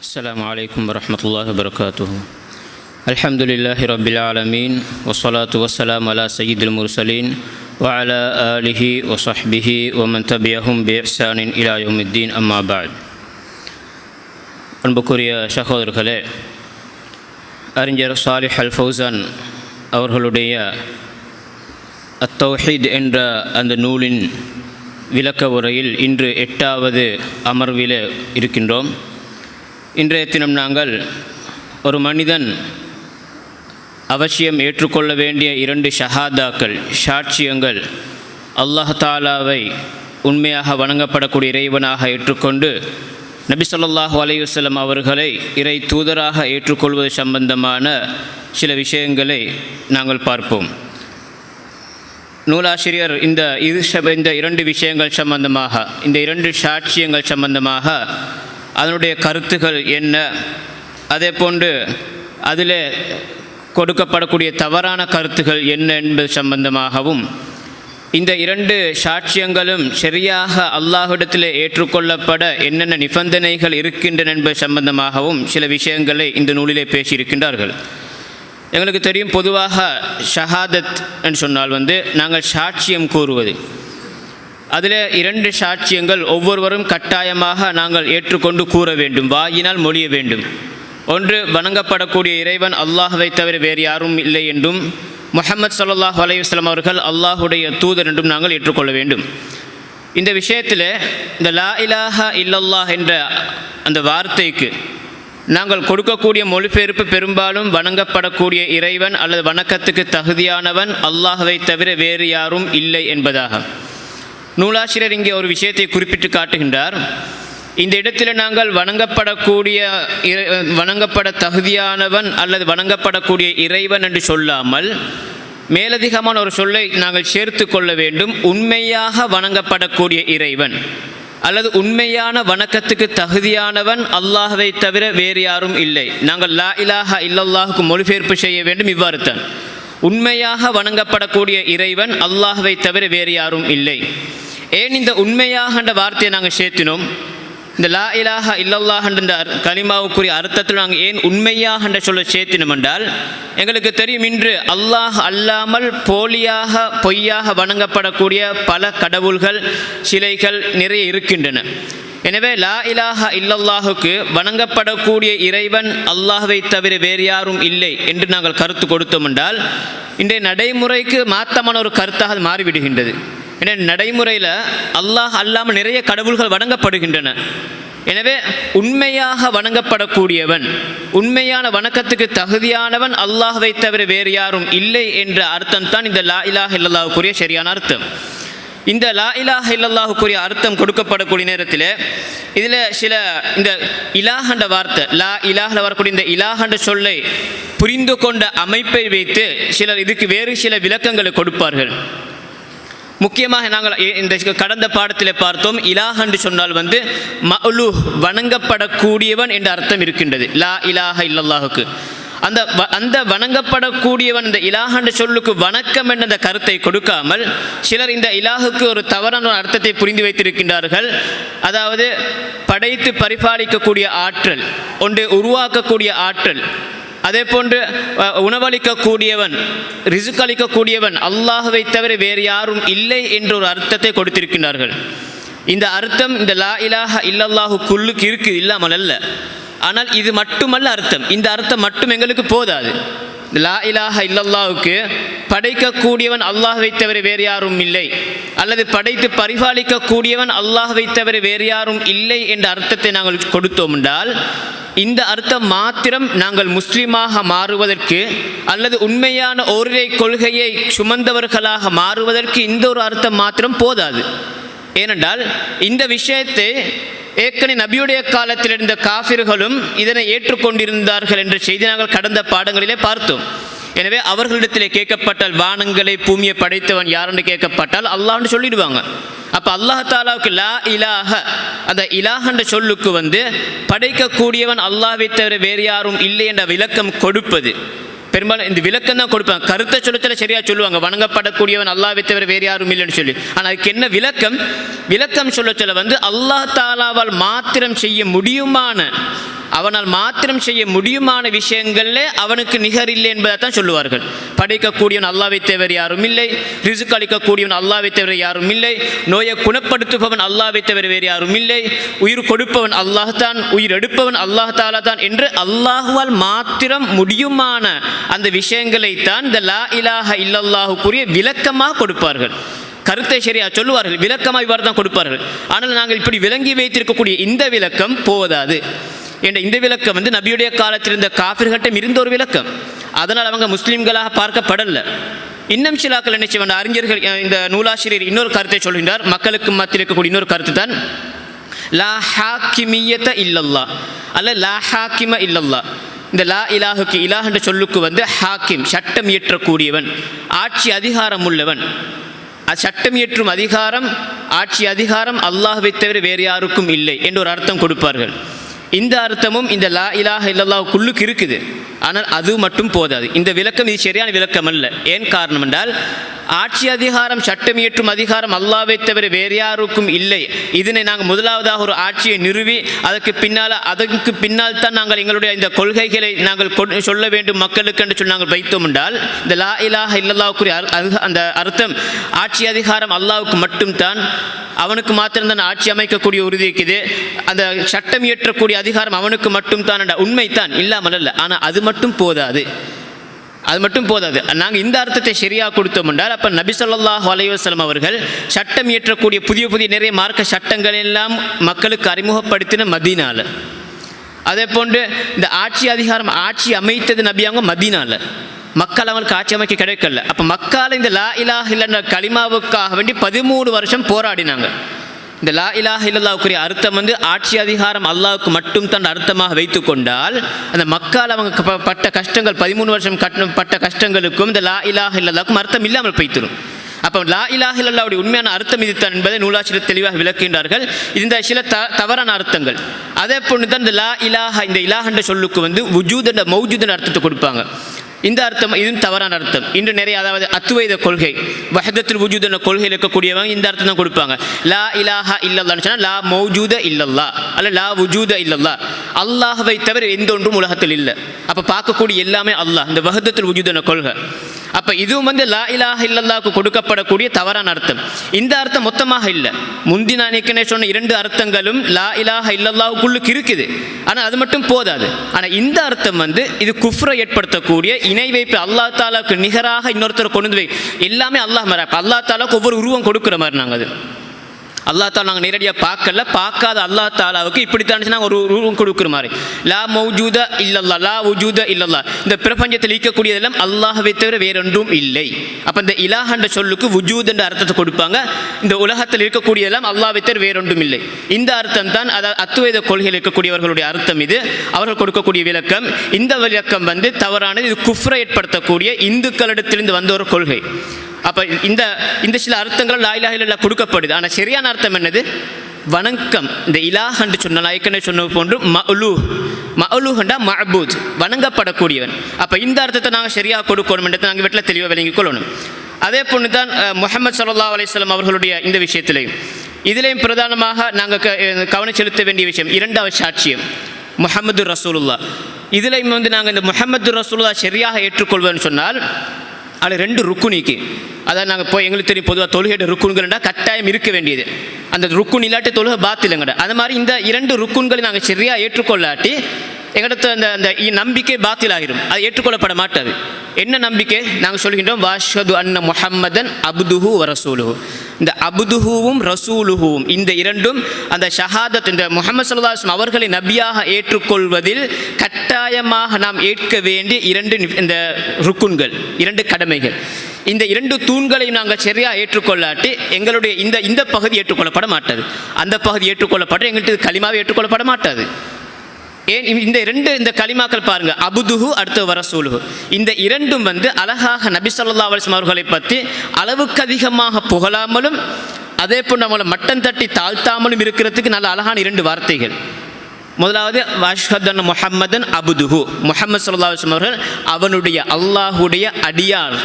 السلام عليكم ورحمة الله وبركاته الحمد لله رب العالمين والصلاة والسلام على سيد المرسلين وعلى آله وصحبه ومن تبعهم بإحسان إلى يوم الدين أما بعد அன்புக்குரிய சகோதரர்களே அறிஞர் சாலிஹ் அல் ஃபௌசான் அவர்களுடைய அத்தௌஹீத் என்ற அந்த நூலின் விளக்க உரையில் இன்று எட்டாவது அமர்வில் இருக்கின்றோம் இன்றைய தினம் நாங்கள் ஒரு மனிதன் அவசியம் ஏற்றுக்கொள்ள வேண்டிய இரண்டு ஷஹாதாக்கள் சாட்சியங்கள் அல்லாஹ் தாலாவை உண்மையாக வணங்கப்படக்கூடிய இறைவனாக ஏற்றுக்கொண்டு நபி சொல்லாஹு அலையுசல்லம் அவர்களை இறை தூதராக ஏற்றுக்கொள்வது சம்பந்தமான சில விஷயங்களை நாங்கள் பார்ப்போம். நூலாசிரியர் இந்த இரு இந்த இரண்டு விஷயங்கள் சம்பந்தமாக இந்த இரண்டு சாட்சியங்கள் சம்பந்தமாக அதனுடைய கருத்துகள் என்ன? அதே போன்று அதில் கொடுக்கப்படக்கூடிய தவறான கருத்துகள் என்ன என்பது சம்பந்தமாகவும் இந்த இரண்டு சாட்சியங்களும் சரியாக அல்லாஹிடத்தில் ஏற்றுக்கொள்ளப்பட என்னென்ன நிபந்தனைகள் இருக்கின்றன என்பது சம்பந்தமாகவும் சில விஷயங்களை இந்த நூலிலே பேசியிருக்கின்றார்கள். எங்களுக்கு தெரியும் பொதுவாக ஷஹாதத் என்று சொன்னால் வந்து நாங்கள் சாட்சியம் கூறுவது. அதில் இரண்டு சாட்சியங்கள் ஒவ்வொருவரும் கட்டாயமாக நாங்கள் ஏற்றுக்கொண்டு கூற வேண்டும் வாயினால் மொழிய வேண்டும். ஒன்று வணங்கப்படக்கூடிய இறைவன் அல்லாஹுவை தவிர வேறு யாரும் இல்லை என்றும் முகமது சல்லாஹ் அலையுஸ்லாம் அவர்கள் அல்லாஹுடைய தூதர் என்றும் நாங்கள் ஏற்றுக்கொள்ள வேண்டும். இந்த விஷயத்தில் இந்த லா இலாஹா இல்லல்லாஹ் என்ற அந்த வார்த்தைக்கு நாங்கள் கொடுக்கக்கூடிய மொழிபெயர்ப்பு பெரும்பாலும் வணங்கப்படக்கூடிய இறைவன் அல்லது வணக்கத்துக்கு தகுதியானவன் அல்லாஹுவை தவிர வேறு யாரும் இல்லை என்பதாக நூலாசிரியர் இங்கே ஒரு விஷயத்தை குறிப்பிட்டு காட்டுகின்றார். இந்த இடத்தில் நாங்கள் வணங்கப்படக்கூடிய வணங்கப்பட தகுதியானவன் அல்லது வணங்கப்படக்கூடிய இறைவன் என்று சொல்லாமல் மேலதிகமான ஒரு சொல்லை நாங்கள் சேர்த்து கொள்ள வேண்டும். உண்மையாக வணங்கப்படக்கூடிய இறைவன் அல்லது உண்மையான வணக்கத்துக்கு தகுதியானவன் அல்லாஹவை தவிர வேறு யாரும் இல்லை. நாங்கள் லா இலாஹா இல்லல்லாஹுக்கு மொழிபெயர்ப்பு செய்ய வேண்டும். இவ்வாறு தான். உண்மையாக வணங்கப்படக்கூடிய இறைவன் அல்லாஹ்வை தவிர வேறு யாரும் இல்லை. ஏன் இந்த உண்மையாக வார்த்தையை நாங்கள் சேர்த்தினோம்? இந்த லா இலாஹா இல்லல்லாஹ் என்ற அர்- கலிமாவுக்குரிய அர்த்தத்தில் நாங்கள் ஏன் உண்மையாக என்ற சொல்ல சேர்த்தினோம் என்றால் எங்களுக்கு தெரியும் இன்று அல்லாஹ் அல்லாமல் போலியாக பொய்யாக வணங்கப்படக்கூடிய பல கடவுள்கள் சிலைகள் நிறைய இருக்கின்றன. எனவே லா இலாஹா இல்லல்லாஹுக்கு வணங்கப்படக்கூடிய இறைவன் அல்லாஹுவை தவிர வேறு யாரும் இல்லை என்று நாங்கள் கருத்து கொடுத்தோம் என்றால் இன்றைய நடைமுறைக்கு மாத்தமான ஒரு கருத்தாக அது மாறிவிடுகின்றது. ஏன்னா நடைமுறையில் அல்லாஹ் அல்லாமல் நிறைய கடவுள்கள் வணங்கப்படுகின்றன. எனவே உண்மையாக வணங்கப்படக்கூடியவன் உண்மையான வணக்கத்துக்கு தகுதியானவன் அல்லாஹ்வை தவிர வேறு யாரும் இல்லை என்ற அர்த்தம் தான் இந்த லா இலாஹ் இல்லல்லாவுக்குரிய சரியான அர்த்தம். இந்த லா இலாஹ இல்லல்லாஹுக்குரிய அர்த்தம் கொடுக்கப்படக்கூடிய நேரத்தில் இதில் சில இந்த இலாஹண்ட வார்த்தை லா இலாஹில் வரக்கூடிய இந்த இலாஹண்ட சொல்லை புரிந்து கொண்ட அமைப்பை வைத்து சிலர் இதுக்கு வேறு சில விளக்கங்களை கொடுப்பார்கள். முக்கியமாக நாங்கள் இந்த கடந்த பாடத்தில் பார்த்தோம் இலாஹ் என்று சொன்னால் வந்து மலு வணங்கப்படக்கூடியவன் என்ற அர்த்தம் இருக்கின்றது. லா இலாஹ இல்லல்லாஹுக்கு. அந்த வ- அந்த வணங்கப்படக்கூடியவன் இந்த இலாஹ் என்ற சொல்லுக்கு வணக்கம் என்ற கருத்தை கொடுக்காமல் சிலர் இந்த இலாஹுக்கு ஒரு தவறான ஒரு அர்த்தத்தை புரிந்து வைத்திருக்கின்றார்கள். அதாவது படைத்து பரிபாலிக்கக்கூடிய ஆற்றல் ஒன்று உருவாக்கக்கூடிய ஆற்றல் அதே போன்று உணவளிக்கக்கூடியவன் ரிசுக்களிக்கக்கூடியவன் அல்லாஹுவை தவிர வேறு யாரும் இல்லை என்ற ஒரு அர்த்தத்தை கொடுத்திருக்கின்றார்கள். இந்த அர்த்தம் இந்த லா இலாஹ இல்லல்லாஹு குல்லுக்கு இருக்கு இல்லாமல் அல்ல. ஆனால் இது மட்டுமல்ல அர்த்தம். இந்த அர்த்தம் மட்டும் எங்களுக்கு போதாது. லா இலாஹ இல்லல்லாவுக்கு படைக்கக்கூடியவன் அல்லாஹ் தவிர வேறு யாரும் இல்லை. அல்லது படைத்து பரிபாலிக்கக்கூடியவன் அல்லாஹ் தவிர வேறு யாரும் இல்லை என்ற அர்த்தத்தை நாங்கள் கொடுத்தோம் என்றால் இந்த அர்த்தம் மாத்திரம் நாங்கள் முஸ்லீமாக மாறுவதற்கு அல்லது உண்மையான ஓரிரை கொள்கையை சுமந்தவர்களாக மாறுவதற்கு இந்த ஒரு அர்த்தம் மாத்திரம் போதாது. ஏனென்றால் இந்த விஷயத்தை ஏற்கனவே நபியுடைய காலத்தில் இருந்த காஃபிர்களும் இதனை ஏற்றுக்கொண்டிருந்தார்கள் என்ற செய்தி நாங்கள் கடந்த பாடங்களிலே பார்த்தோம். எனவே அவர்களிடத்திலே கேட்கப்பட்டால் வானங்களை பூமியை படைத்தவன் யாருன்னு கேட்கப்பட்டால் அல்லாஹ்னு சொல்லிடுவாங்க. அப்போ அல்லாஹ் தாலாவுக்கு லா இலாஹ அந்த இலாஹன்ற சொல்லுக்கு வந்து படைக்கக்கூடியவன் அல்லாஹை தவிர வேறு யாரும் இல்லை என்ற விளக்கம் கொடுப்பது. பெரும்பாலும் இந்த விளக்கம் தான் கொடுப்பாங்க கருத்தை சொல்லத்தில் சரியாக சொல்லுவாங்க. வணங்கப்படக்கூடியவன் அல்லாவை தவிர வேறு யாரும் இல்லைன்னு சொல்லி. ஆனால் அதுக்கு என்ன விளக்கம்? விளக்கம் சொல்ல சொல்ல வந்து அல்லாஹ் தாலாவால் மாத்திரம் செய்ய முடியுமான அவனால் மாத்திரம் செய்ய முடியுமான விஷயங்களில் அவனுக்கு நிகர் இல்லை என்பதை தான் சொல்லுவார்கள். படைக்கக்கூடியவன் அல்லாவை தவிர யாரும் இல்லை. ரிசுக்கு அளிக்கக்கூடியவன் அல்லாவை தவிர யாரும் இல்லை. நோயை குணப்படுத்துபவன் அல்லாவை தவிர வேறு யாரும் இல்லை. உயிர் கொடுப்பவன் அல்லாஹ் தான் உயிர் எடுப்பவன் அல்லாஹ் தாலா தான் என்று அல்லாஹுவால் மாத்திரம் முடியுமான அந்த விஷயங்களை தான் இந்த லா இலாஹ இல்லல்லாஹுக்குரிய விளக்கமாக கொடுப்பார்கள். கருத்தை சரியா சொல்லுவார்கள். விளக்கமாக இவ்வாறு தான் கொடுப்பார்கள். ஆனால் நாங்கள் இப்படி விளங்கி வைத்திருக்கக்கூடிய இந்த விளக்கம் போதாது. என்ற இந்த விளக்கம் வந்து நபியுடைய காலத்தில் இருந்த காபிர்கட்டம் இருந்த ஒரு விளக்கம். அதனால் அவங்க முஸ்லீம்களாக பார்க்கப்படல. இன்னும் சிலாக்கள் என்ன செய்வாங்க? அறிஞர்கள் இந்த நூலாசிரியர் இன்னொரு கருத்தை சொல்கின்றார். மக்களுக்கு மத்தியில் இருக்கக்கூடிய இன்னொரு கருத்து தான் லா ஹாக்கிமியத்த இல்லல்லா. அல்ல லா ஹாக்கிம இல்லல்லா. இந்த லா இலாஹுக்கு இலாஹ் என்ற சொல்லுக்கு வந்து ஹாக்கிம் சட்டம் இயற்றக்கூடியவன் ஆட்சி அதிகாரம் உள்ளவன். சட்டம் இயற்றும் அதிகாரம் ஆட்சி அதிகாரம் அல்லாஹ்வை தவிர வேறு யாருக்கும் இல்லை என்று ஒரு அர்த்தம் கொடுப்பார்கள். இந்த அர்த்தமும் இந்த லா இலாஹ இல்லல்லாஹுக்குள்ளுக்கு இருக்குது. ஆனால் அது மட்டும் போதாது. இந்த விளக்கம் இது சரியான விளக்கம் அல்ல. ஏன் காரணம் என்றால் ஆட்சி அதிகாரம் சட்டம் இயற்றும் அதிகாரம் அல்லாவை தவிர வேறு யாருக்கும் இல்லை. இதனை நாங்கள் முதலாவதாக ஒரு ஆட்சியை நிறுவி அதற்கு பின்னால் அதற்கு பின்னால் தான் நாங்கள் எங்களுடைய இந்த கொள்கைகளை நாங்கள் சொல்ல வேண்டும் மக்களுக்கு என்று சொல்லி நாங்கள் வைத்தோம் என்றால் இந்த லா இலாஹ இல்லல்லாவுக்குரிய அந்த அர்த்தம் ஆட்சி அதிகாரம் அல்லாவுக்கு மட்டும்தான் அவனுக்கு மாத்திரம்தான் ஆட்சி அமைக்கக்கூடிய உறுதி இருக்குது. அந்த சட்டம் இயற்றக்கூடிய அதிகாரம் அவனுக்கு மட்டும் தான் உண்மைத்தான் இல்லாமல் அல்ல. ஆனால் அது மட்டும் போதாது. அது மட்டும் போதாது. நாங்கள் இந்த அர்த்தத்தை சரியாக கொடுத்தோம் என்றால் அப்போ நபி ஸல்லல்லாஹு அலைஹி அவர்கள் சட்டம் இயற்றக்கூடிய புதிய புதிய நிறைய மார்க்க சட்டங்கள் எல்லாம் மக்களுக்கு அறிமுகப்படுத்தின மதினால. அதே போன்று இந்த ஆட்சி அதிகாரம் ஆட்சி அமைத்தது நபியாங்க மதினால. மக்கள் அவங்களுக்கு ஆட்சி அமைக்க கிடைக்கல. அப்போ மக்கால் இந்த லா இலா இல்லைன்ற களிமாவுக்காக வேண்டி பதிமூணு வருஷம் போராடினாங்க. இந்த லா இலாஹ இல்லல்லாவுக்குரிய அர்த்தம் வந்து ஆட்சி அதிகாரம் அல்லாவுக்கு மட்டும் தான் அர்த்தமாக வைத்து கொண்டால் அந்த மக்கள் அவங்க பட்ட கஷ்டங்கள் பதிமூணு வருஷம் கட்ட பட்ட கஷ்டங்களுக்கும் இந்த லா இலாஹ இல்லல்லாவுக்கும் அர்த்தம் இல்லாமல் போய்த்திடும் அப்போ லா இலாஹ இல்லல்லாவுடைய உண்மையான அர்த்தம் இதுதான் என்பதை நூலாசிரியர் தெளிவாக விளக்குகின்றார்கள். இந்த சில த தவறான அர்த்தங்கள். அதே போன்று தான் இந்த லா இலாஹ இந்த இலாஹன்ற சொல்லுக்கு வந்து உஜூத் என்ற மௌஜூத் அர்த்தத்தை கொடுப்பாங்க. இந்த அர்த்தம் இதுவும் தவறான அர்த்தம். இன்று நிறைய அதாவது அத்துவைத கொள்கை வஹதத்தில் உஜூத் என்ற கொள்கையில் இருக்கக்கூடியவங்க இந்த அர்த்தம் தான் கொடுப்பாங்க. லா இலாஹா இல்லல்லான்னு சொன்னால் லா மௌஜூத இல்லல்லா அல்ல லா உஜூத இல்லல்லா. அல்லாஹவை தவிர எந்த ஒன்றும் உலகத்தில் இல்லை. அப்போ பார்க்கக்கூடிய எல்லாமே அல்லாஹ் இந்த வஹதத்தில் உஜூத் என்ற கொள்கை. அப்போ இதுவும் வந்து லா இலாஹ இல்லல்லாவுக்கு கொடுக்கப்படக்கூடிய தவறான அர்த்தம். இந்த அர்த்தம் மொத்தமாக இல்லை. முந்தி நான் ஏற்கனவே சொன்ன இரண்டு அர்த்தங்களும் லா இலாஹ இல்லல்லாவுக்குள்ளுக்கு இருக்குது. ஆனால் அது மட்டும் போதாது. ஆனால் இந்த அர்த்தம் வந்து இது குஃப்ரை ஏற்படுத்தக்கூடிய இணை வைப்பு அல்லாஹ் தாலாவுக்கு நிகராக இன்னொருத்தர் கொண்டு வந்து வை. எல்லாமே அல்லாஹ் மாதிரி அல்லா அல்லாஹ் தாலாவுக்கு ஒவ்வொரு உருவம் கொடுக்குற மாதிரி நாங்கள் அது. அல்லா தாலா நாங்கள் நேரடியாக பார்க்கல. பார்க்காத அல்லா தாலாவுக்கு இப்படித்தான் நாங்கள் ஒரு உருவம் கொடுக்குற மாதிரி. லா மௌஜூத இல்லல்லா லா உஜூத இல்லல்லா. இந்த பிரபஞ்சத்தில் ஈக்கக்கூடியதெல்லாம் அல்லாஹவை தவிர வேறொன்றும் இல்லை. அப்போ இந்த இலாஹன்ற சொல்லுக்கு உஜூத் என்ற அர்த்தத்தை கொடுப்பாங்க. இந்த உலகத்தில் இருக்கக்கூடியதெல்லாம் அல்லாஹ்வை தவிர வேறொன்றும் இல்லை. இந்த அர்த்தம் தான் அதாவது அத்துவைத கொள்கையில் இருக்கக்கூடியவர்களுடைய அர்த்தம் இது. அவர்கள் கொடுக்கக்கூடிய விளக்கம் இந்த விளக்கம் வந்து தவறானது இது குஃப்ரை ஏற்படுத்தக்கூடிய இந்துக்களிடத்திலிருந்து வந்த ஒரு கொள்கை. அப்போ இந்த இந்த சில அர்த்தங்கள் லாயிலாக கொடுக்கப்படுது. ஆனால் சரியான அர்த்தம் என்னது? வணக்கம். இந்த இலாஹன்று சொன்ன நாயக்கனை சொன்ன போன்று மஅலூ மஅலூஹண்டா மஹபூத் வணங்கப்படக்கூடியவன். அப்போ இந்த அர்த்தத்தை நாங்கள் சரியாக கொடுக்கணும் என்றதை நாங்கள் வீட்டில் தெளிவாக விளங்கிக் கொள்ளணும். அதே போன்று தான் முகமது சல்லா அலிஸ்லாம் அவர்களுடைய இந்த விஷயத்திலையும். இதிலையும் பிரதானமாக நாங்கள் கவனம் செலுத்த வேண்டிய விஷயம் இரண்டாவது சாட்சியம். முகமது ரசூலுல்லா இதிலையும் வந்து நாங்கள் இந்த முகமது ரசூலுல்லா சரியாக ஏற்றுக்கொள்வோம்னு சொன்னால் அதில் ரெண்டு ருக்குனிக்கு அதான் நாங்கள் இப்போ எங்களுக்கு தெரியும் பொதுவாக தொழுகையோட ருக்குன்கள்டா கட்டாயம் இருக்க வேண்டியது. அந்த ருக்குன் இல்லாட்டி தொழுகை பாத்திலங்கட அது மாதிரி இந்த இரண்டு ருக்குன்களை நாங்கள் சரியாக ஏற்றுக்கொள்ளாட்டி எங்கிட்ட அந்த அந்த நம்பிக்கை பாத்திலாகிடும் அது ஏற்றுக்கொள்ளப்பட மாட்டாது. என்ன நம்பிக்கை? நாங்கள் சொல்கின்றோம் வாஷது அன்ன முஹம்மதன் அப்துஹு வ அபுதுஹூவும் ரசூலுஹூவும். இந்த இரண்டும் அந்த ஷஹாதத் இந்த முகமது சல்லாஸ்லம் அவர்களை நபியாக ஏற்றுக்கொள்வதில் கட்டாயமாக நாம் ஏற்க வேண்டிய இரண்டு இந்த ருக்குன்கள் இரண்டு கடமைகள். இந்த இரண்டு தூண்களையும் நாங்கள் சரியாக ஏற்றுக்கொள்ளாட்டி எங்களுடைய இந்த இந்த பகுதி ஏற்றுக்கொள்ளப்பட மாட்டாது. அந்த பகுதி ஏற்றுக்கொள்ளப்பட்டு எங்கள்கிட்ட இது களிமாவே ஏற்றுக்கொள்ளப்பட மாட்டாது. ஏன் இந்த- இந்த ரெண்டு இந்த களிமாக்கள் பாருங்க. அபுதுஹு அடுத்து வரசூலுஹு. இந்த இரண்டும் வந்து அழகாக நபி சொல்லா அலிஸ்லாம் அவர்களை பற்றி அளவுக்கு அதிகமாக புகழாமலும் அதே போல் நம்மளை மட்டம் தட்டி தாழ்த்தாமலும் இருக்கிறதுக்கு நல்ல அழகான இரண்டு வார்த்தைகள். முதலாவது வாஷ்ஹதன் முஹம்மதன் அபுதுஹு. முஹம்மது ஸல்லல்லாஹு அலைஹி அவர்கள் அவனுடைய அல்லாஹுடைய அடியார்.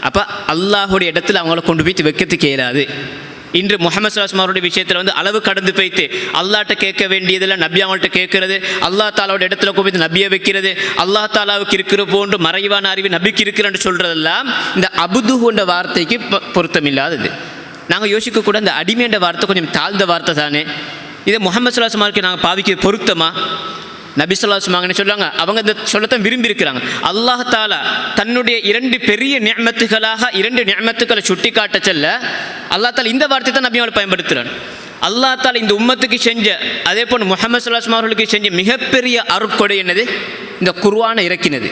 அப்போ அல்லாஹுடைய இடத்துல அவங்கள கொண்டு போய் வைக்கிறதுக்கு இயலாது. இன்று முகமது சலாஸ்லாம் அவருடைய விஷயத்தில் வந்து அளவு கடந்து போய்த்து அல்லாட்ட கேட்க வேண்டியதில் நபி அவங்கள்ட்ட கேட்கறது அல்லா தாலாவோட இடத்துல போய் நபியை வைக்கிறது அல்லா தாலாவுக்கு இருக்கிற போன்று மறைவான அறிவு நபிக்கு இருக்கிறன்னு சொல்கிறதெல்லாம் இந்த அபுது என்ற வார்த்தைக்கு பொ- பொருத்தமில்லாதது. நாங்கள் யோசிக்கக்கூட இந்த அடிமைன்ற வார்த்தை கொஞ்சம் தாழ்ந்த வார்த்தை தானே. இதை முகமது சலாஸ்மாருக்கு நாங்கள் பாவிக்க பொருத்தமா? நபிசல்லா சுமாங்கன்னு சொல்லுவாங்க அவங்க இந்த சொல்லத்தான் விரும்பி இருக்கிறாங்க அல்லாஹ் தாலா தன்னுடைய இரண்டு பெரிய நியமத்துகளாக இரண்டு நியமத்துக்களை சுட்டி காட்ட செல்ல அல்லாஹ் தாலா இந்த வார்த்தை தான் நபி அவளை பயன்படுத்துகிறான் அல்லாஹ் தாலா இந்த உம்மத்துக்கு செஞ்ச அதே போல் முகமது சுல்லாஸ்மா அவர்களுக்கு செஞ்ச மிகப்பெரிய அருட்கொடை என்னது? இந்த குர்வானை இறக்கினது.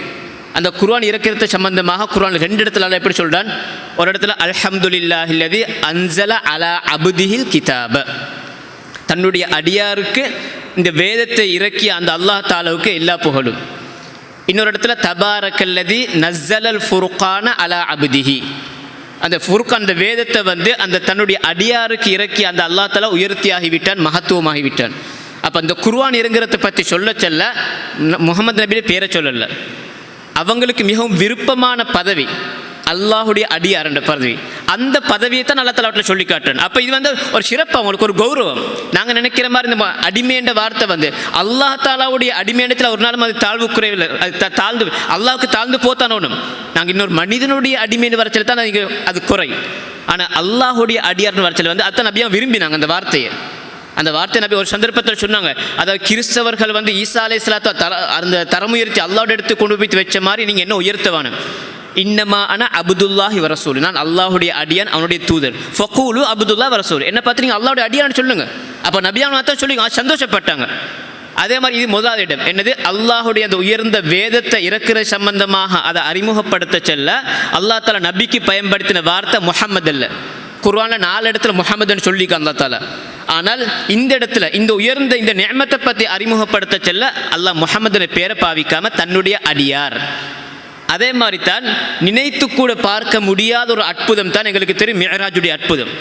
அந்த குர்வான் இறக்கிறது சம்பந்தமாக குர்வான் ரெண்டு இடத்துல எப்படி சொல்றான்? ஒரு இடத்துல அல்ஹம்துலில்லாஹில்லதி அன்சல அலா அபுதிஹில் கிதாப. தன்னுடைய அடியாருக்கு இந்த வேதத்தை இறக்கிய அந்த அல்லாஹ் தாலாவுக்கு எல்லா புகழும். இன்னொரு இடத்துல தபாரக்கல்லதி நஸ்ஸலல் ஃபுர்கான அலா அபுதிஹி. அந்த ஃபுர்கான் அந்த வேதத்தை வந்து அந்த தன்னுடைய அடியாருக்கு இறக்கி அந்த அல்லாஹ் தலா உயர்த்தியாகிவிட்டான் மகத்துவமாகிவிட்டான். அப்போ அந்த குர்வான் இறங்குறதை பற்றி சொல்ல சொல்ல முகமது நபியை பேரை சொல்லலை. அவங்களுக்கு மிகவும் விருப்பமான பதவி அல்லாஹுடைய அடியார்ன்ற பதவி. அந்த பதவியை தான் நல்ல தலாட்டில் சொல்லி காட்டுறேன். அப்போ இது வந்து ஒரு சிறப்பு அவங்களுக்கு ஒரு கௌரவம். நாங்கள் நினைக்கிற மாதிரி இந்த ம- அடிமைன்ற வார்த்தை வந்து அல்லாஹ் தாலாவுடைய அடிமையிடத்தில் ஒரு நாளும் அது தாழ்வு குறைவில் அது தாழ்ந்து அல்லாவுக்கு தாழ்ந்து போத்தானோனும். நாங்கள் இன்னொரு மனிதனுடைய அடிமைன்னு வரச்சல் தான் அது அது குறை. ஆனால் அல்லாஹுடைய அடியார்னு வரச்சல் வந்து அத்தனை அப்படியே விரும்பினாங்க அந்த வார்த்தையை. அந்த வார்த்தை நபி ஒரு சந்தர்ப்பத்தில் சொன்னாங்க அதாவது கிறிஸ்தவர்கள் வந்து ஈசா அலை தர அந்த தரம் உயர்த்தி அல்லாவோட எடுத்து கொண்டு போய் வச்ச மாதிரி நீங்கள் என்ன உயர்த்தவானு. இன்னமா ஆனா அபுதுல்லாஹி வரசூல் நான் அல்லாஹுடைய அடியான் அவனுடைய தூதர். ஃபக்கூலு அபுதுல்லா வரசூல் என்ன பார்த்து நீங்கள் அல்லாவுடைய அடியான்னு சொல்லுங்க. அப்போ நபியான் தான் சொல்லுங்க சந்தோஷப்பட்டாங்க. அதே மாதிரி இது முதலாவது இடம் என்னது? அல்லாஹுடைய அந்த உயர்ந்த வேதத்தை இறக்குற சம்பந்தமாக அதை அறிமுகப்படுத்த செல்ல அல்லாஹ் தாலா நபிக்கு பயன்படுத்தின வார்த்தை முஹம்மது அல்ல. குர்ஆன்ல நாலு இடத்துல முகமதுன்னு சொல்லிக்க அல்லா தாலா. ஆனால் இந்த இடத்துல இந்த உயர்ந்த இந்த நேமத்தை பற்றி அறிமுகப்படுத்த செல்ல அல்லாஹ் முஹம்மதுன பேரை பாவிக்காம தன்னுடைய அடியார். அதே மாதிரி தான் நினைத்து கூட பார்க்க முடியாத ஒரு அற்புதம் தான் எங்களுக்கு தெரியும் மியராஜுடைய அற்புதம்.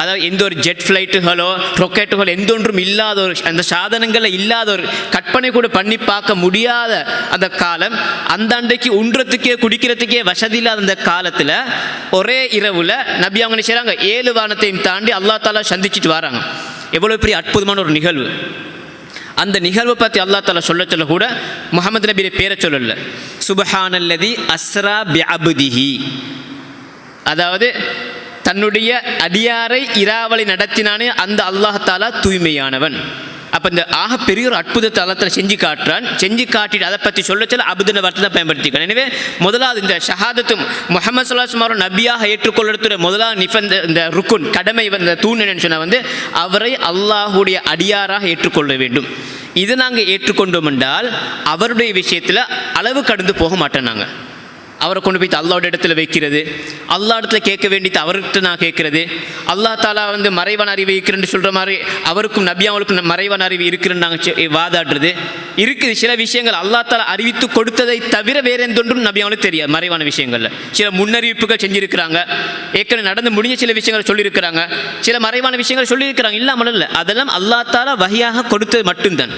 அதாவது எந்த ஒரு ஜெட் ஃப்ளைட்டுகளோ ரொக்கெட்டுகளோ எந்த ஒன்றும் இல்லாத ஒரு அந்த சாதனங்களில் இல்லாத ஒரு கற்பனை கூட பண்ணி பார்க்க முடியாத அந்த காலம் அந்த அண்டைக்கு உண்றதுக்கே குடிக்கிறதுக்கே வசதி இல்லாத அந்த காலத்தில் ஒரே இரவில் நபி அவங்க செய்கிறாங்க ஏழு வானத்தையும் தாண்டி அல்லா தாலா சந்திச்சுட்டு வராங்க. எவ்வளோ பெரிய அற்புதமான ஒரு நிகழ்வு. அந்த நிகழ்வை பற்றி அல்லா தாலா சொல்ல சொல்ல கூட முகமது நபியை பேரை சொல்லல. சுபஹானல்லதி அஸ்ரா பிஅபுதிஹி. அதாவது தன்னுடைய அடியாரை இராவலை நடத்தினானே அந்த அல்லாஹ் தாலா தூய்மையானவன். அப்போ இந்த ஆக பெரிய ஒரு அற்புதத்தை அல்லாத்தில் செஞ்சு காட்டுறான். செஞ்சு காட்டிட்டு அதை பற்றி சொல்ல சொல்ல அபுதன வார்த்தை தான் பயன்படுத்திக்கிறான். எனவே முதலாவது இந்த ஷஹாதத்தும் முகமது சுல்லாஸ்மாரும் நபியாக ஏற்றுக்கொள்ளுற முதலாவது நிஃபந்த இந்த ருக்குன் கடமை வந்த தூண் என்னன்னு சொன்னால் வந்து அவரை அல்லாஹுடைய அடியாராக ஏற்றுக்கொள்ள வேண்டும். இது நாங்கள் ஏற்றுக்கொண்டோம் என்றால் அவருடைய விஷயத்தில் அளவு கடந்து போக மாட்டோம் நாங்கள் அவரை கொண்டு போய் அல்லாவோட இடத்துல வைக்கிறது. அல்லா இடத்துல கேட்க வேண்டியது அவர்கிட்ட நான் கேட்கறது. அல்லா தாலா வந்து மறைவான அறிவு இருக்கிறேன்னு சொல்கிற மாதிரி அவருக்கும் நபி அவளுக்கும் மறைவான அறிவு இருக்கிறேன்னு நாங்கள் வாதாடுறது. இருக்குது சில விஷயங்கள் அல்லா தாலா அறிவித்து கொடுத்ததை தவிர வேற எந்த ஒன்றும் நபி அவளுக்கு தெரியாது மறைவான விஷயங்களில். சில முன்னறிவிப்புகள் செஞ்சுருக்கிறாங்க. ஏற்கனவே நடந்து முடிஞ்ச சில விஷயங்களை சொல்லியிருக்கிறாங்க. சில மறைவான விஷயங்கள் சொல்லியிருக்கிறாங்க இல்லாமல் இல்லை. அதெல்லாம் அல்லாஹ் தாலா வகையாக கொடுத்தது மட்டும்தான்.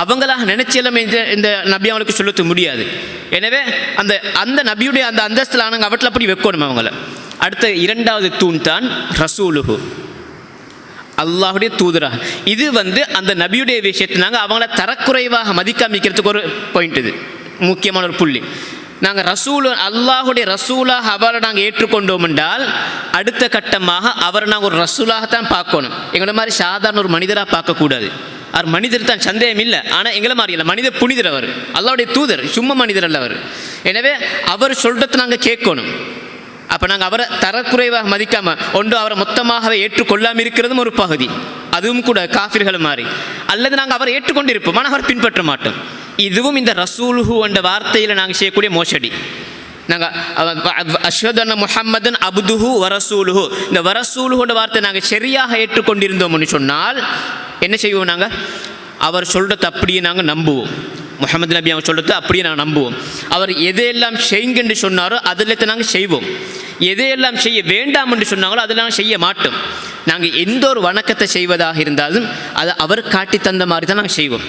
அவங்களாக நினச்செல்லாமே இந்த இந்த நபி அவங்களுக்கு சொல்லுத்த முடியாது. எனவே அந்த அந்த நபியுடைய அந்த அந்தஸ்தில் ஆனாங்க அவற்றில் அப்படி வைக்கணும் அவங்கள. அடுத்த இரண்டாவது தூண் தான் ரசூலுஹு. அல்லாஹுடைய தூதராக. இது வந்து அந்த நபியுடைய விஷயத்தை நாங்கள் அவங்கள தரக்குறைவாக மதிக்காமிக்கிறதுக்கு ஒரு பாயிண்ட் இது. முக்கியமான ஒரு புள்ளி. நாங்கள் ரசூல் அல்லாஹுடைய ரசூலாக அவரை நாங்கள் ஏற்றுக்கொண்டோம் என்றால் அடுத்த கட்டமாக அவரை நாங்கள் ஒரு ரசூலாகத்தான் பார்க்கணும். எங்களை மாதிரி சாதாரண ஒரு மனிதராக பார்க்கக்கூடாது. அவர் மனிதர் தான் சந்தேகம் இல்லை. ஆனால் எங்களை மாதிரி இல்லை. மனித புனிதர் அவர். அல்லாவுடைய தூதர். சும்மா மனிதர் அல்ல அவர். எனவே அவர் சொல்றதை நாங்கள் கேட்கணும். அப்போ நாங்கள் அவரை தரக்குறைவாக மதிக்காமல் ஒன்று அவரை மொத்தமாகவே ஏற்றுக்கொள்ளாமல் இருக்கிறதும் ஒரு பகுதி. அதுவும் கூட காஃபிர்கள் மாதிரி. அல்லது நாங்கள் அவரை ஏற்றுக்கொண்டிருப்போம். ஆனால் அவர் பின்பற்ற மாட்டோம். இதுவும் இந்த ரசூலுஹு என்ற வார்த்தையில் நாங்கள் செய்யக்கூடிய மோசடி. நாங்கள் அஸ்வதன முஹம்மதன் அபுதுஹு வரசூலுஹு இந்த வரசூலுஹுன்ற வார்த்தை நாங்கள் சரியாக ஏற்றுக்கொண்டிருந்தோம்னு சொன்னால் என்ன செய்வோம் நாங்கள் அவர் சொல்கிறத அப்படியே நாங்கள் நம்புவோம். முகமது நபி அவங்க சொல்கிறது அப்படியே நாங்கள் நம்புவோம். அவர் எதையெல்லாம் செய்யுங்கன்னு சொன்னாரோ அதில் நாங்கள் செய்வோம். எதையெல்லாம் செய்ய வேண்டாம் என்று சொன்னாங்களோ அதில் நாங்கள் செய்ய மாட்டோம். நாங்கள் எந்த ஒரு வணக்கத்தை செய்வதாக இருந்தாலும் அதை அவர் காட்டி தந்த மாதிரி தான் நாங்கள் செய்வோம்.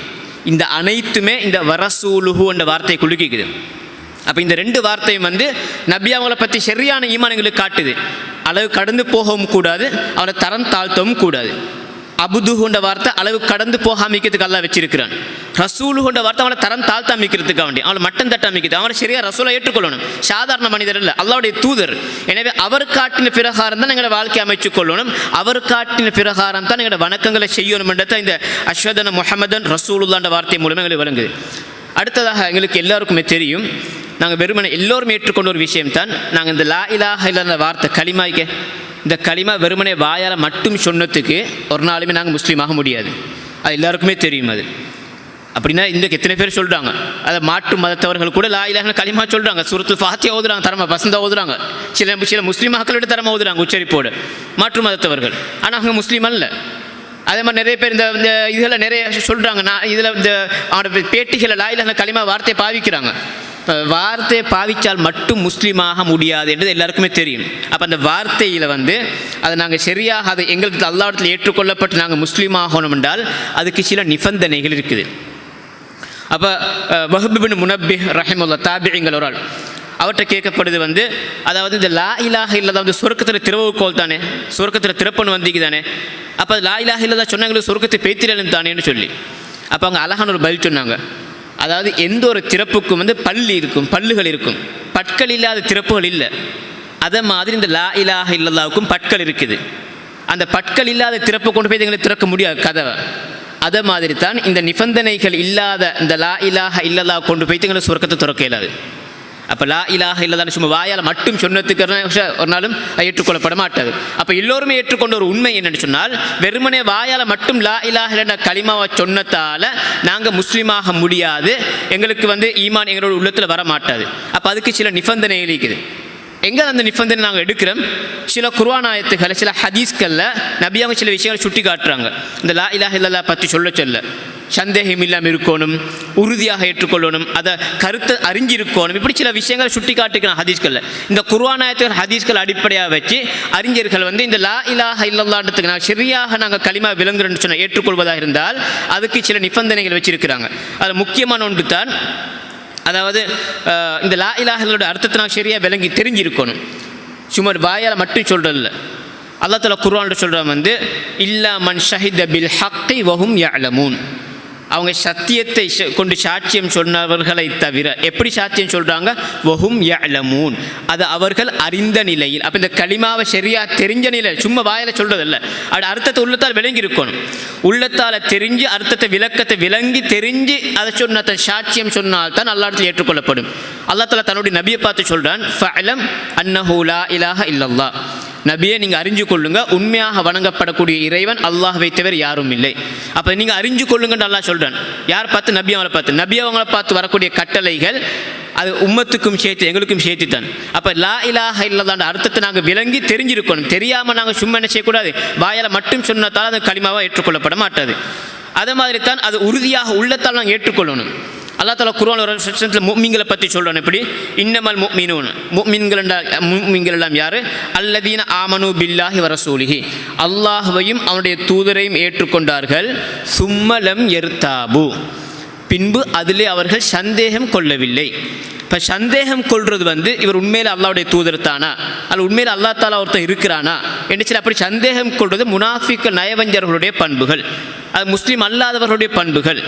இந்த அனைத்துமே இந்த வரசூலுகு என்ற வார்த்தையை குலுக்கிக்குது அப்போ இந்த ரெண்டு வார்த்தையும் வந்து நபி அவங்கள பற்றி சரியான ஈமான் எங்களுக்கு காட்டுது. அளவு கடந்து போகவும் கூடாது அவரை தரம் தாழ்த்தவும் கூடாது. அபுதுகுண்ட வார்த்தை அளவு கடந்து போகாமிக்கிறதுக்கு அல்ல வச்சிருக்கிறான். ரசூலு கொண்ட வார்த்தை அவனை தரம் தாழ்த்த அமைக்கிறதுக்காக வேண்டி அவனை மட்டம் தட்ட அமைக்கிறது அவனை சரியாக ரசூலை ஏற்றுக்கொள்ளணும். சாதாரண மனிதர் இல்லை அல்லாவுடைய தூதர். எனவே அவர் காட்டின பிரகாரம் தான் எங்களை வாழ்க்கை அமைச்சுக் கொள்ளணும். அவர் காட்டின பிரகாரம் தான் எங்களோட வணக்கங்களை செய்யணும் என்றதை இந்த அஸ்வதன முகமதன் ரசூலுல்லாண்ட வார்த்தை மூலமாக எங்களுக்கு விளங்குது. அடுத்ததாக எங்களுக்கு எல்லாருக்குமே தெரியும் நாங்கள் வெறுமனை எல்லோரும் ஏற்றுக்கொண்ட ஒரு விஷயம் தான் நாங்கள் இந்த லா இலாக இல்லாத வார்த்தை களிமாய்க்க இந்த களிமா வெறுமனை வாயால் மட்டும் சொன்னதுக்கு ஒரு நாளுமே நாங்கள் முஸ்லீமாக முடியாது. அது எல்லாருக்குமே தெரியும் அது. அப்படின்னா இன்றைக்கு எத்தனை பேர் சொல்கிறாங்க அதை மாட்டு மதத்தவர்கள் கூட லா இலாக களிமா சொல்கிறாங்க சுரத்து ஃபாத்தியா ஓதுறாங்க தரமா பசந்தா ஓதுறாங்க. சில சில முஸ்லீம் மக்களோட தரமாக ஓதுறாங்க உச்சரிப்போடு. மாற்று மதத்தவர்கள். ஆனால் அவங்க முஸ்லீம் அல்ல. அதே மாதிரி நிறைய பேர் இந்த இந்த இதில் நிறைய சொல்கிறாங்க நான் இதில் இந்த அவனோட பேட்டிகளை அந்த களிமா வார்த்தையை பாவிக்கிறாங்க. இப்போ வார்த்தையை பாவித்தால் மட்டும் முஸ்லீமாக முடியாது என்றது எல்லாருக்குமே தெரியும். அப்போ அந்த வார்த்தையில் வந்து அதை நாங்கள் சரியாக அதை எங்களுக்கு அல்லாவிடத்தில் ஏற்றுக்கொள்ளப்பட்டு நாங்கள் முஸ்லீம் ஆகணும் என்றால் அதுக்கு சில நிபந்தனைகள் இருக்குது. அப்போ வஹபிபின் முனப்பி ரஹிமுல்லா தாபிங்கள் ஒரு ஆள். அவர்கிட்ட கேட்கப்படுது வந்து அதாவது இந்த லா இலாக இல்லாத வந்து சொர்க்கத்தில் திறவுகோல் தானே சொர்க்கத்தில் திறப்பன்னு வந்தீங்க தானே அப்போ லா இலாக இல்லாத சொன்னாங்களுக்கு சொர்க்கத்தை பேத்திரலன் தானேன்னு சொல்லி. அப்போ அவங்க அழகான ஒரு பதில் சொன்னாங்க. அதாவது எந்த ஒரு திறப்புக்கும் வந்து பள்ளி இருக்கும் பல்லுகள் இருக்கும். பற்கள் இல்லாத திறப்புகள் இல்லை. அதே மாதிரி இந்த லா இலாஹ இல்லல்லாவுக்கும் பற்கள் இருக்குது. அந்த பற்கள் இல்லாத திறப்பை கொண்டு போய் எங்களை திறக்க முடியாது கதவை. அதே மாதிரி தான் இந்த நிபந்தனைகள் இல்லாத இந்த லா இலாஹ இல்லல்லா கொண்டு போய் எங்களை சொர்க்கத்தை திறக்க இயலாது. அப்போ லா இலாஹ இல்லதான் சும்மா வாயால் மட்டும் சொன்னதுக்கு ஒரு நாளும் ஏற்றுக்கொள்ளப்பட மாட்டாது அப்போ எல்லோருமே ஏற்றுக்கொண்ட ஒரு உண்மை என்னென்னு சொன்னால் வெறுமனே வாயால் மட்டும் லா இலாக இல்லைன்ற களிமாவை சொன்னதால் நாங்கள் முஸ்லீமாக முடியாது எங்களுக்கு வந்து ஈமான் எங்களோட உள்ளத்தில் வர மாட்டாது அப்போ அதுக்கு சில நிபந்தனைகள் இருக்குது. எங்கே அந்த நிபந்தனை நாங்கள் எடுக்கிறோம்? சில குர்வானாயத்துக்களை சில ஹதீஸ்களில் நபியாங்க சில விஷயங்களை சுட்டி காட்டுறாங்க. இந்த லா இலா இல்லல்லா பற்றி சொல்ல சொல்ல. சந்தேகம் இல்லாமல் இருக்கணும் உறுதியாக ஏற்றுக்கொள்ளணும் அதை கருத்தை அறிஞ்சிருக்கணும் இப்படி சில விஷயங்களை சுட்டி காட்டுக்கணும் ஹதீஸ்களில். இந்த குர்வானாயத்துகள் ஹதீஸ்கள் அடிப்படையாக வச்சு அறிஞர்கள் வந்து இந்த லா இலாஹ இல்லல்லான்றதுக்கு நான் சரியாக நாங்கள் களிமா விளங்குறோன்னு சொன்ன ஏற்றுக்கொள்வதாக இருந்தால் அதுக்கு சில நிபந்தனைகள் வச்சிருக்கிறாங்க. அதில் முக்கியமான ஒன்று தான் அதாவது இந்த லா இலாஹலோட அர்த்தத்தை நான் சரியாக விளங்கி தெரிஞ்சிருக்கணும். சும்மா வாயால் மட்டும் சொல்கிறதில்ல அல்லா தலா குர்ஆன்ல சொல்கிறான் வந்து இல்லா மன் ஷஹித் பில் ஹக்கை வஹும் யஅலமூன். அவங்க சத்தியத்தை ச- கொண்டு சாட்சியம் சொன்னவர்களை தவிர எப்படி சாட்சியம் சொல்கிறாங்க வஹும் யலமூன் அது அவர்கள் அறிந்த நிலையில். அப்போ இந்த களிமாவை சரியாக தெரிஞ்ச நிலையில் சும்மா வாயில் சொல்கிறதில்ல அது அர்த்தத்தை உள்ளத்தால் விளங்கி இருக்கணும் உள்ளத்தால் தெரிஞ்சு அர்த்தத்தை விளக்கத்தை விளங்கி தெரிஞ்சு அதை சொன்ன தன் சாட்சியம் சொன்னால் தான் ஏற்றுக்கொள்ளப்படும். அல்லாஹ் தலா தன்னுடைய நபியை பார்த்து சொல்கிறான் ஃபலம் அன்னஹூலா இலாஹ இல்லல்லாஹ். நபியை நீங்கள் அறிஞ்சு கொள்ளுங்க. உண்மையாக வணங்கப்படக்கூடிய இறைவன் அல்லாஹ் தவிர யாரும் இல்லை. அப்போ நீங்கள் அறிஞ்சு கொள்ளுங்கன்னு நல்லா சொல்கிறேன் யார் பார்த்து? நபி அவங்கள பார்த்து. நபி அவங்கள பார்த்து வரக்கூடிய கட்டளைகள் அது உம்மத்துக்கும் சேர்த்து எங்களுக்கும் சேர்த்து தான் அப்போ லா இலாஹ இல்லதான்ற அர்த்தத்தை நாங்கள் விளங்கி தெரிஞ்சிருக்கணும். தெரியாமல் நாங்கள் சும்மா என்ன செய்யக்கூடாது? வாயால் மட்டும் சொன்னதால் அது களிமாவாக ஏற்றுக்கொள்ளப்பட மாட்டாது. அதே மாதிரி தான் அது உறுதியாக உள்ளத்தால் நாங்கள் ஏற்றுக்கொள்ளணும். அல்லா தலா குர்ஆன் ஒரு செக்ஷன்ஸில் பற்றி சொல்கிறோம் எப்படி? இன்னமல் முக்மீனூன் முக்மீன்கள் மீன்கள் எல்லாம் யார்? அல்லதீன ஆமனு பில்லாஹி வரசூலிஹி அல்லாஹுவையும் அவனுடைய தூதரையும் ஏற்றுக்கொண்டார்கள். சும்மலம் எர்தாபு. பின்பு அதிலே அவர்கள் சந்தேகம் கொள்ளவில்லை. இப்போ சந்தேகம் கொள்வது வந்து இவர் உண்மையில் அல்லாவுடைய தூதர் தானா அல்ல உண்மையில் அல்லா தாலா ஒருத்தன் இருக்கிறானா? என்று சில அப்படி சந்தேகம் கொள்வது முனாஃபிக்க நயவஞ்சர்களுடைய பண்புகள். அது முஸ்லீம் அல்லாதவர்களுடைய பண்புகள்.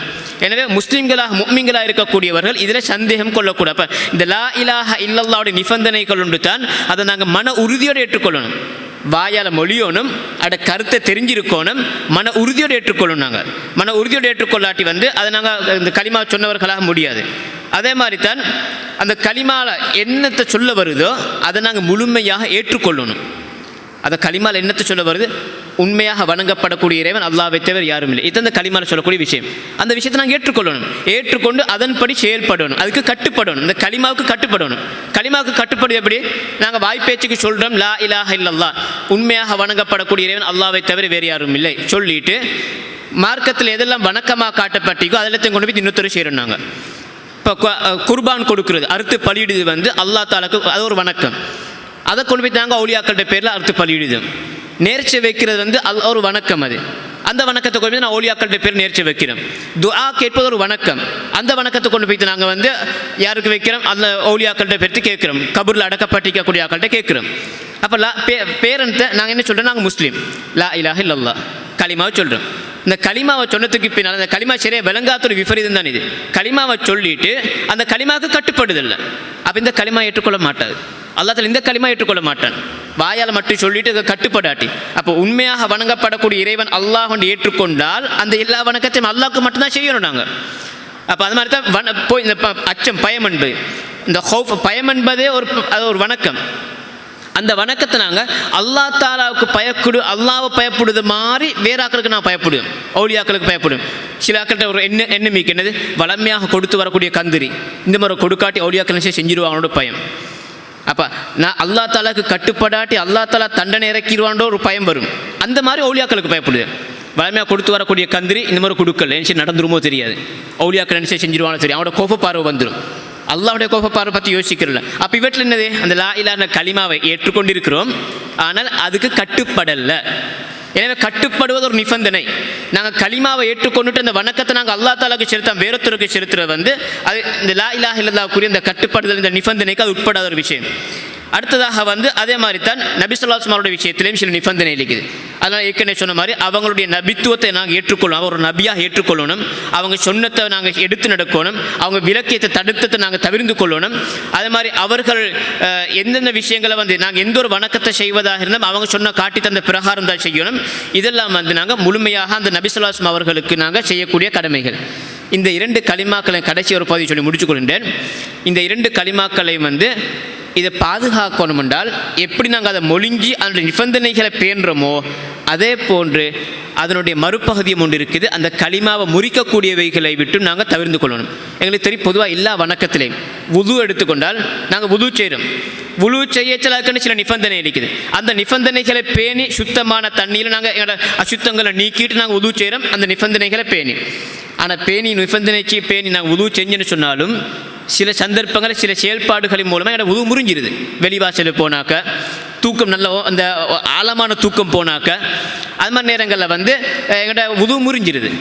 எனவே முஸ்லீம்களாக முக்மீன்களாக இருக்கக்கூடியவர்கள் இதில் சந்தேகம் கொள்ளக்கூடாது. அப்போ இந்த லா இலாஹ இல்லல்லாவுடைய நிபந்தனைகள் உண்டு தான் அதை நாங்கள் மன உறுதியோடு ஏற்றுக்கொள்ளணும். வாயால் மொழியோனும் அட கருத்தை தெரிஞ்சிருக்கணும் மன உறுதியோடு ஏற்றுக்கொள்ளணும் நாங்கள் மன உறுதியோடு ஏற்றுக்கொள்ளாட்டி வந்து அதை நாங்கள் இந்த களிமா சொன்னவர்களாக முடியாது. அதே மாதிரி தான் அந்த களிமாவில் என்னத்தை சொல்ல வருதோ அதை நாங்கள் முழுமையாக ஏற்றுக்கொள்ளணும். அதை களிமால் என்னத்தை சொல்ல வருது? உண்மையாக வணங்கப்படக்கூடிய இறைவன் அல்லாவை தவிர யாரும் இல்லை இது அந்த களிமால சொல்லக்கூடிய விஷயம். அந்த விஷயத்தை நாங்கள் ஏற்றுக்கொள்ளணும். ஏற்றுக்கொண்டு அதன்படி செயல்படணும். அதுக்கு கட்டுப்படணும். இந்த களிமாவுக்கு கட்டுப்படணும். களிமாவுக்கு கட்டுப்படும் எப்படி? நாங்கள் வாய்ப்பேச்சுக்கு சொல்கிறோம் லா இலாஹ இல்லல்லா உண்மையாக வணங்கப்படக்கூடிய இறைவன் அல்லாவை தவிர வேறு யாரும் இல்லை சொல்லிட்டு மார்க்கத்தில் எதெல்லாம் வணக்கமாக காட்டப்பட்டிக்கோ அதெல்லாத்தையும் கொண்டு போய் இன்னொருத்தர் செய்கிறோம் நாங்கள் இப்போ குர்பான் கொடுக்கறது அறுத்து பலியிடுது வந்து அல்லாஹ் தாலாக்கு அது ஒரு வணக்கம். அதை கொண்டு போய் நாங்கள் அவுலியாக்கள்கிட்ட பேரில் அறுத்து பலியிடுது. நேர்ச்சி வைக்கிறது வந்து அது ஒரு வணக்கம் அது. அந்த வணக்கத்தை கொண்டு போய் நான் ஓலியாக்கள்கிட்ட பேர் நேர்ச்சி வைக்கிறோம் துஆ கேட்பது ஒரு வணக்கம். அந்த வணக்கத்தை கொண்டு போய் நாங்கள் வந்து யாருக்கு வைக்கிறோம்? அந்த ஓலியாக்கள்கிட்ட பேர்த்து கேட்குறோம். கபூரில் அடக்கப்பட்டிக்கக்கூடிய ஆக்கள்கிட்ட கேட்குறோம். அப்போ லா பே பேரண்ட்டை நாங்கள் என்ன சொல்கிறோம் நாங்கள் முஸ்லீம். லா இலாஹ இல்லல்லா களிமாவை சொல்கிறோம் இந்த களிமாவை சொன்னதுக்கு பின்னால் அந்த களிமா சரியா விளங்காத ஒரு விபரீதம் தான் இது. களிமாவை சொல்லிட்டு அந்த களிமாவுக்கு கட்டுப்படுதில்லை அப்போ இந்த களிமா ஏற்றுக்கொள்ள மாட்டாது. அல்லாத்தில் இந்த களிமா ஏற்றுக்கொள்ள மாட்டான். வாயால் மட்டும் சொல்லிட்டு அதை கட்டுப்படாட்டி. அப்போ உண்மையாக வணங்கப்படக்கூடிய இறைவன் அல்லாஹ் கொண்டு ஏற்றுக்கொண்டால் அந்த எல்லா வணக்கத்தையும் அல்லாஹ்க்கு மட்டும்தான் செய்யணும் நாங்கள் அப்போ அது மாதிரி தான் வன போய் இந்த ப- அச்சம் பயம் என்பது இந்த ஹோஃப் பயம் என்பதே ஒரு அது ஒரு வணக்கம். அந்த வணக்கத்தை நாங்கள் அல்லா தாலாவுக்கு பயப்படு அல்லாவை பயப்படுது மாதிரி வேறாக்களுக்கு நான் பயப்படுவேன். ஓலியாக்களுக்கு பயப்படுவேன். சில ஆக்கள்கிட்ட ஒரு என்ன என்னமிக்கு என்னது? வளமையாக கொடுத்து வரக்கூடிய கந்திரி. இந்த மாதிரி கொடுக்காட்டி ஓலியாக்கள் செஞ்சிருவாங்களோட பயம். அப்போ நான் அல்லா தாலாவுக்கு கட்டுப்படாட்டி அல்லா தாலா தண்டனை இறக்கிடுவான்ற ஒரு பயம் வரும். அந்த மாதிரி ஓலியாக்களுக்கு பயப்படுது வளமையாக கொடுத்து வரக்கூடிய கந்திரி இந்த மாதிரி கொடுக்கல. என்ன நடந்துருமோ தெரியாது. ஓலியாக்கள் என்ன செஞ்சிருவானோ தெரியும் அவனோட கோப பார்வை வந்துடும் அல்லாவுடைய கோபப்பாறை பற்றி யோசிக்கிறல. அப்போ இவற்றில் என்னது? அந்த லா இலான களிமாவை ஏற்றுக்கொண்டிருக்கிறோம். ஆனால் அதுக்கு கட்டுப்படலை எனவே கட்டுப்படுவது ஒரு நிபந்தனை. நாங்கள் களிமாவை ஏற்றுக்கொண்டுட்டு அந்த வணக்கத்தை நாங்கள் அல்லா தாலாக்கு செலுத்தோம் வேறொத்தருக்கு செலுத்துறது வந்து அது இந்த லா இல்லா இல்லல்லாவுக்குரிய இந்த கட்டுப்படுதல் இந்த நிபந்தனைக்கு அது உட்படாத ஒரு விஷயம். அடுத்ததாக வந்து அதே மாதிரி தான் நபி சொல்லாஸ்மாரோட விஷயத்திலையும் சில நிபந்தனை இருக்குது. அதனால் ஏற்கனவே சொன்ன மாதிரி அவங்களுடைய நபித்துவத்தை நாங்கள் ஏற்றுக்கொள்ளணும். அவர் ஒரு நபியாக ஏற்றுக்கொள்ளணும். அவங்க சொன்னத்தை நாங்கள் எடுத்து நடக்கணும். அவங்க விளக்கியத்தை தடுத்தத்தை நாங்கள் தவிர்ந்து கொள்ளணும். அதே மாதிரி அவர்கள் எந்தெந்த விஷயங்களை வந்து நாங்கள் எந்த ஒரு வணக்கத்தை செய்வதாக இருந்தாலும் அவங்க சொன்ன காட்டி தந்த பிரகாரம் தான் செய்யணும். இதெல்லாம் வந்து நாங்கள் முழுமையாக அந்த நபி சொல்லாஸ்மா அவர்களுக்கு நாங்கள் செய்யக்கூடிய கடமைகள். இந்த இரண்டு களிமாக்களை கடைசி ஒரு பகுதி சொல்லி முடிச்சுக் கொள்கின்றேன். இந்த இரண்டு களிமாக்களை வந்து இதை பாதுகாக்கணும் என்றால் எப்படி நாங்கள் அதை மொழிஞ்சி அதனுடைய நிபந்தனைகளை பேணுறோமோ அதே போன்று அதனுடைய மறுபகுதியும் ஒன்று இருக்குது. அந்த களிமாவை முறிக்கக்கூடியவைகளை விட்டு நாங்கள் தவிர்ந்து கொள்ளணும். எங்களுக்கு தெரியும் பொதுவாக எல்லா வணக்கத்திலையும் உது எடுத்துக்கொண்டால் நாங்கள் உது செய்கிறோம் உழு செய்யச்சலாக்குன்னு சில சில நிபந்தனை இருக்குது. அந்த நிபந்தனைகளை பேணி சுத்தமான தண்ணியில் நாங்கள் எங்களோட அசுத்தங்களை நீக்கிட்டு நாங்கள் உது செய்கிறோம் அந்த நிபந்தனைகளை பேணி. ஆனால் பேணி நிபந்தனைக்கு பேணி நாங்கள் உது செஞ்சுன்னு சொன்னாலும் சில சந்தர்ப்பங்களில் சில செயல்பாடுகளின் மூலமாக எனக்கு உது முறிஞ்சிருது. வெளிவாசல் போனாக்க தூக்கம் நல்ல ஓ- அந்த ஆழமான தூக்கம் போனாக்க அது மாதிரி நேரங்களில் வந்து எங்கிட்ட உது முறிஞ்சிருது.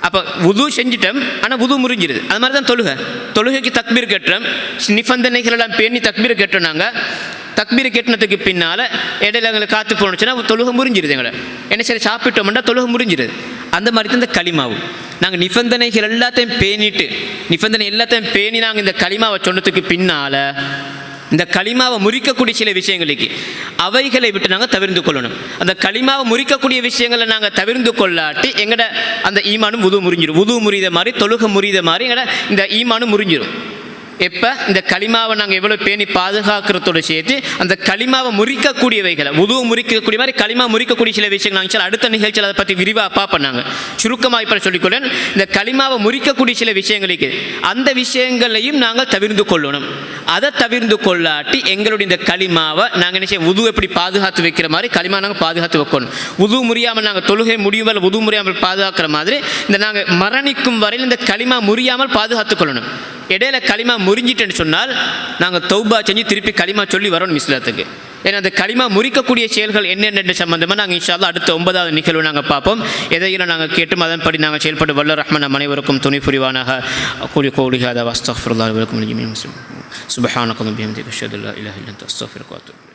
அப்போ உது செஞ்சிட்டோம் ஆனால் உது முறிஞ்சிருது. அது மாதிரி தான் தொழுகை. தொழுகைக்கு தக்பீர் கட்டுறோம். நிபந்தனைகள் எல்லாம் பேணி தக்பீர் கட்டுறோம் நாங்கள் தக்பீர் கட்டினதுக்கு பின்னால் இடையில எங்களை காற்று போணுச்சுன்னா தொழுகை முறிஞ்சிருது எங்களை என்ன சரி சாப்பிட்டோம்னா தொழுகை முறிஞ்சிருது. அந்த மாதிரி தான் இந்த களிமாவும் நாங்கள் நிபந்தனைகள் எல்லாத்தையும் பேணிட்டு நிபந்தனை எல்லாத்தையும் பேணி நாங்கள் இந்த களிமாவை சொன்னதுக்கு பின்னால் இந்த களிமாவை முறிக்கக்கூடிய சில விஷயங்களுக்கு அவைகளை விட்டு நாங்கள் தவிர்ந்து கொள்ளணும். அந்த களிமாவை முறிக்கக்கூடிய விஷயங்களை நாங்கள் தவிர்ந்து கொள்ளாட்டி எங்கட அந்த ஈமானும் உது முறிஞ்சிடும் உது முறித மாதிரி தொழுக முறித மாதிரி எங்கட இந்த ஈமானும் முறிஞ்சிடும் எப்போ? இந்த களிமாவை நாங்கள் எவ்வளோ பேணி பாதுகாக்கிறதோட சேர்த்து அந்த களிமாவை முறிக்கக்கூடியவைகளை உதுவை முறிக்கக்கூடிய மாதிரி களிமா முறிக்கக்கூடிய சில விஷயங்கள் நாங்கள் அடுத்த நிகழ்ச்சியில் அதை பற்றி விரிவாக பார்ப்போம் சுருக்கமாக இப்போ சொல்லிக்கொள்ளேன் இந்த களிமாவை முறிக்கக்கூடிய சில விஷயங்களுக்கு அந்த விஷயங்களையும் நாங்கள் தவிர்ந்து கொள்ளணும். அதை தவிர்ந்து கொள்ளாட்டி எங்களுடைய இந்த களிமாவை நாங்கள் என்ன செய்ய உது எப்படி பாதுகாத்து வைக்கிற மாதிரி களிமா நாங்கள் பாதுகாத்து வைக்கணும். உது முறியாமல் நாங்கள் தொழுகை முடியும் வரை உது முறியாமல் பாதுகாக்கிற மாதிரி இந்த நாங்கள் மரணிக்கும் வரையில் இந்த களிமா முறியாமல் பாதுகாத்துக் கொள்ளணும். இடையில களிமா முறிஞ்சிட்டேன்னு சொன்னால் நாங்கள் தௌபா செஞ்சு திருப்பி களிமா சொல்லி வரணும் இஸ்லாத்துக்கு ஏன்னா அந்த களிமா முறிக்கக்கூடிய செயல்கள் என்னென்ன சம்பந்தமாக நாங்கள் இன்ஷால்லா அடுத்த ஒன்பதாவது நிகழ்வு நாங்கள் பார்ப்போம். எதையும் நாங்கள் கேட்டும் அதன்படி நாங்கள் செயல்பட்டு வல்ல ரஹ்மான் நம் அனைவருக்கும் துணை புரிவானாக. கூலி கோடிகாத வஸ்தஃபுல்லா வலக்கும் சுபஹானக்கம் பிஹம்திக அஷ்ஹது